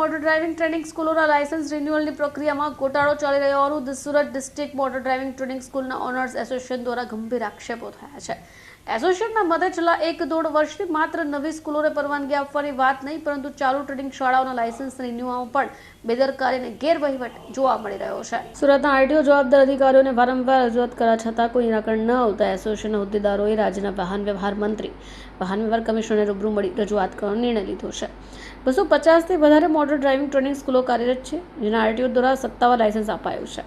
Motor driving training સ્કૂલોના licence રિન્યુઅલની પ્રક્રિયામાં ગોટાળો ચાલી રહ્યો હોવાનું Surat district motor driving training સ્કૂલના ઓનર્સ એસોસિએશન દ્વારા ગંભીર આક્ષેપો થયા છે. એસોસિએશનના મતે છેલ્લા એક દોઢ વર્ષથી માત્ર નવી સ્કૂલોને પરવાનગી આપવાની વાત નહીં, પરંતુ ચાલુ ટ્રેનિંગ શાળાઓના લાયસન્સ રિન્યુઅલમાં પણ બેદરકારી અને ગેરવહીવટ જોવા મળી રહ્યો છે. સુરતના આરટીઓ જવાબદાર અધિકારીઓને વારંવાર રજૂઆત કરવા છતાં કોઈ નિરાકરણ ન આવતા એસોસિએશનના હોદ્દેદારોએ રાજ્યના વાહન વ્યવહાર મંત્રી, વાહન વ્યવહાર કમિશનરને રૂબરૂ મળી રજૂઆત કરવાનો નિર્ણય લીધો છે. બસો પચાસથી વધારે મોટર ડ્રાઇવિંગ ટ્રેનિંગ સ્કૂલો કાર્યરત છે, જેના આરટીઓ દ્વારા સત્તાવાર લાયસન્સ અપાયું છે.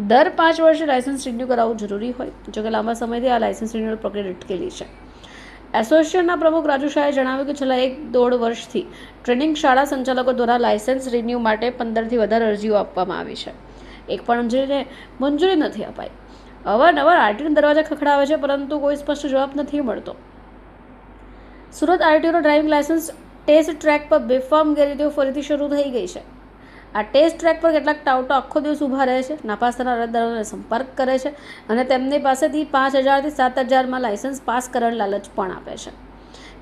દર પાંચ વર્ષે લાયસન્સ રિન્યૂ કરાવવું જરૂરી હોય જોકે લાંબા સમયથી આ લાયસન્સ રિન્યુઅલ પ્રક્રિયા અટકેલી છે. એસોસિએશનના પ્રમુખ રાજુ શાહે જણાવ્યું કે છેલ્લા એક દોઢ વર્ષથી ટ્રેનિંગ શાળા સંચાલકો દ્વારા લાયસન્સ રિન્યૂ માટે પંદરથી વધારે અરજીઓ આપવામાં આવી છે. એક પણ અરજીને મંજૂરી નથી અપાઈ. અવારનવાર આરટીના દરવાજા ખખડાવે છે, પરંતુ કોઈ સ્પષ્ટ જવાબ નથી મળતો. સુરત આરટીઓનો ડ્રાઇવિંગ લાયસન્સ ટેસ્ટ ટ્રેક પર બેફામ ગેરરીતિઓ ફરીથી શરૂ થઈ ગઈ છે. આ ટેસ્ટ ટ્રેક પર કેટલાક ટાઉટો આખો દિવસ ઊભા રહે છે. નાપાસ થનાર અરજદારોને સંપર્ક કરે છે અને તેમની પાસેથી પાંચ હજારથી સાત હજારમાં લાયસન્સ પાસ કરવાની લાલચ પણ આપે છે.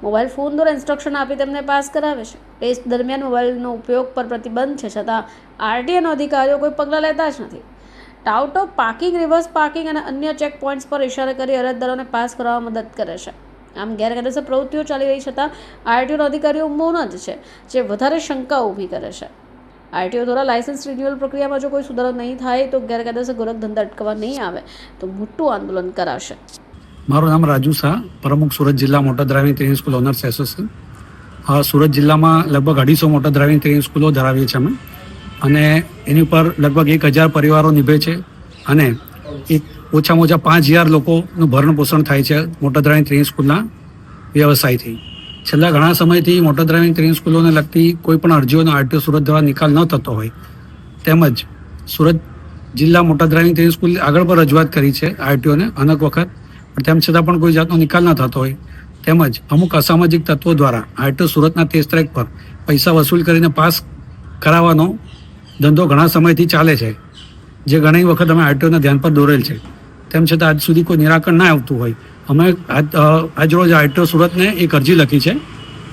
મોબાઈલ ફોન દ્વારા ઇન્સ્ટ્રક્શન આપી તેમને પાસ કરાવે છે. ટેસ્ટ દરમિયાન મોબાઈલનો ઉપયોગ પર પ્રતિબંધ છે છતાં આરટીએનો અધિકારીઓ કોઈ પગલાં લેતા જ નથી. ટાઉટો પાર્કિંગ રિવર્સ પાર્કિંગ અને અન્ય ચેક પોઈન્ટ્સ પર ઇશારા કરી અરજદારોને પાસ કરવામાં મદદ કરે છે. આમ ગેરકાયદેસર પ્રવૃત્તિઓ ચાલી રહી છતાં આરટીઓના અધિકારીઓ મૌન જ છે, જે વધારે શંકા ઊભી કરે છે. આરટીઓ દ્વારા લાયસન્સ રિન્યુઅલ પ્રક્રિયામાં જો કોઈ સુધારો નહીં થાય તો ગેરકાયદેસર ગોરખ ધંધા અટકાવવા નહીં આવે, તો મોટું આંદોલન કરાશે. મારું નામ રાજુ શાહ, પ્રમુખ સુરત જિલ્લા મોટા driving training school owners association Surat જિલ્લામાં લગભગ અઢીસો મોટા ડ્રાઇવિંગ ટ્રેનિંગ સ્કૂલો ધરાવીએ છીએ અમે. અને એની ઉપર લગભગ એક હજાર પરિવારો નિભે છે. અને એક ઓછામાં ઓછા પાંચ હજાર લોકોનું ભરણ પોષણ થાય છે મોટાદરાની ત્રણ સ્કૂલના વ્યવસાયથી. છેલ્લા ઘણા સમયથી મોટાદરાની ત્રણ સ્કૂલોને લગતી કોઈ પણ અરજીઓનો આરટીઓ સુરત દ્વારા નિકાલ ન થતો હોય. તેમજ સુરત જિલ્લા મોટાદરાની ત્રણ સ્કૂલ આગળ પણ રજૂઆત કરી છે આરટીઓને અનેક વખત. પણ તેમ છતાં પણ કોઈ જાતનો નિકાલ ન થતો હોય. તેમજ અમુક અસામાજિક તત્વો દ્વારા આરટીઓ સુરતના તે ટ્રેક પર પૈસા વસૂલ કરીને પાસ કરાવવાનો ધંધો ઘણા સમયથી ચાલે છે. જે ઘણી વખત અમે આરટીઓના ધ્યાન પર દોરેલ છે. તેમ છતાં આજ સુધી કોઈ નિરાકરણ ના આવતું હોય. અમે આજરોજ આરટીઓ સુરતને એક અરજી લખી છે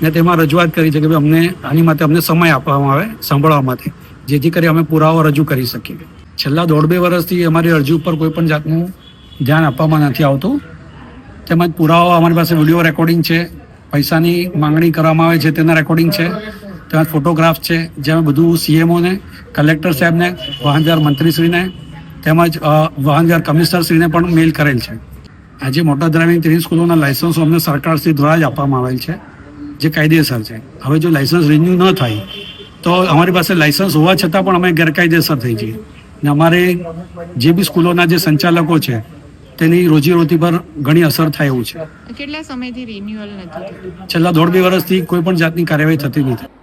ને તેમાં રજૂઆત કરી છે કે ભાઈ અમને આની માટે અમને સમય આપવામાં આવે સાંભળવા માટે, જેથી કરી અમે પુરાવો રજૂ કરી શકીએ. છેલ્લા દોઢ બે વર્ષથી અમારી અરજી ઉપર કોઈ પણ જાતનું ધ્યાન આપવામાં નથી આવતું. તેમજ પુરાવો અમારી પાસે વીડિયો રેકોર્ડિંગ છે, પૈસાની માંગણી કરવામાં આવે છે, તેના રેકોર્ડિંગ છે, તેમજ ફોટોગ્રાફ છે, જે અમે બધું સીએમઓને કલેક્ટર સાહેબને વાહનદાર મંત્રીશ્રીને તેમજ વાહન વ્યવહાર કમિશનરશ્રીને પણ મેલ કરેલ છે. આજે મોટર ડ્રાઇવિંગ ત્રણ સ્કૂલોના લાયસન્સો અમને સરકારશ્રી દ્વારા જ આપવામાં આવેલ છે જે કાયદેસર છે. હવે જો લાયસન્સ રિન્યૂ ન થાય તો અમારી પાસે લાયસન્સ હોવા છતાં પણ અમે ગેરકાયદેસર થઈ જઈએ. ને અમારે જે બી સ્કૂલોના જે સંચાલકો છે તેની રોજીરોટી પર ઘણી અસર થાય એવું છે. કેટલા સમયથી રિન્યુઅલ નથી છેલ્લા દોઢ બે વર્ષથી કોઈ પણ જાતની કાર્યવાહી થતી નથી.